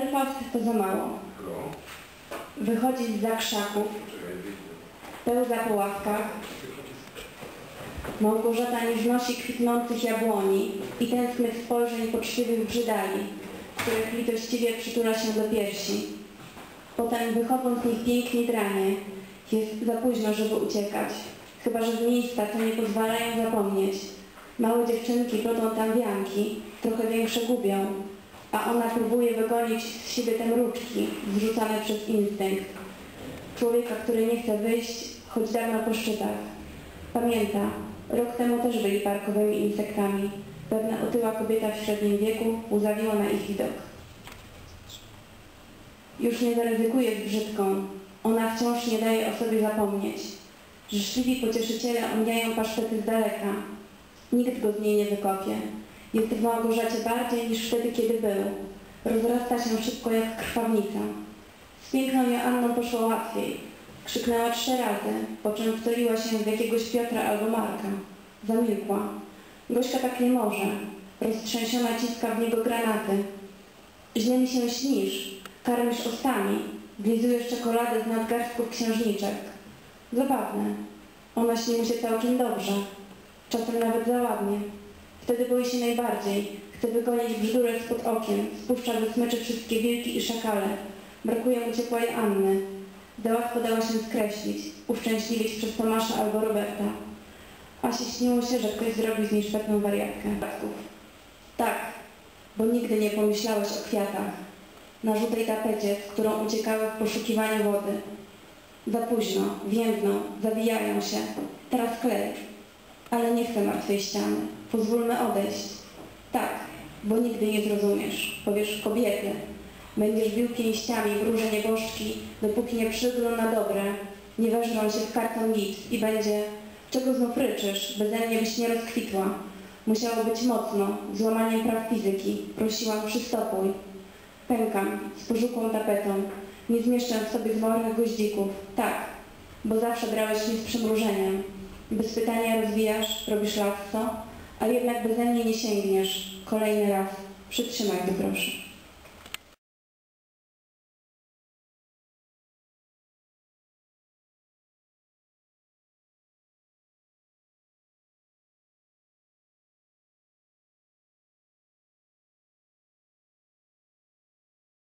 Belfast to za mało. Wychodzić za krzaków, pełza po ławkach. Małgorzata nie znosi kwitnących jabłoni i tęsknych spojrzeń poczciwych brzydali, których litościwie przytula się do piersi. Potem wychodząc niech pięknie dranie, jest za późno, żeby uciekać, chyba że w miejsca, co nie pozwalają zapomnieć. Małe dziewczynki plodą tam wianki, trochę większe gubią, a ona próbuje wygonić z siebie te mruczki, zrzucane przez instynkt. Człowieka, który nie chce wyjść, choć dawno po szczytach. Pamięta, rok temu też byli parkowymi insektami. Pewna otyła kobieta w średnim wieku uzawiła na ich widok. Już nie zaryzykuje z brzydką. Ona wciąż nie daje o sobie zapomnieć. Życzliwi pocieszyciele omijają pasztety z daleka. Nikt go z niej nie wykopie. Jest w Małgorzacie bardziej niż wtedy, kiedy był. Rozrasta się szybko jak krwawnica. Z piękną Joanną poszło łatwiej. Krzyknęła trzy razy, po czym wtoliła się w jakiegoś Piotra albo Marka. Zamilkła. Gośka tak nie może. Roztrzęsiona ciska w niego granaty. Źle mi się śnisz. Karmisz ostami. Glizujesz czekoladę z nadgarstków księżniczek. Zabawne. Ona śni mu się całkiem dobrze. Czasem nawet za ładnie. Wtedy boi się najbardziej. Chce wygonić brzydurek spod okien. Spuszcza do smyczy wszystkie wilki i szakale. Brakuje mu ciepłej Anny. Za łatwo dała się skreślić, uszczęśliwić przez Tomasza albo Roberta. Asi śniło się, że ktoś zrobi z niej szpetną wariatkę. Tak, bo nigdy nie pomyślałeś o kwiatach. Na żółtej tapecie, z którą uciekały w poszukiwaniu wody. Za późno, więdną, zawijają się. Teraz klej. Ale nie chcę martwej ściany. Pozwólmy odejść. Tak, bo nigdy nie zrozumiesz. Powiesz kobiety. Będziesz bił pięściami w róże nieboszczki, dopóki nie przygną na dobre. Nie weżną się w karton nic i będzie... Czego znów ryczysz? Beze mnie byś nie rozkwitła. Musiało być mocno, z łamaniem praw fizyki. Prosiłam, przystopuj. Pękam, z pożółkłą tapetą. Nie zmieszczę w sobie zwołanych goździków. Tak, bo zawsze brałeś mnie z przymrużeniem. Bez pytania rozwijasz, robisz lasso, a jednak beze mnie nie sięgniesz. Kolejny raz. Przytrzymaj to proszę.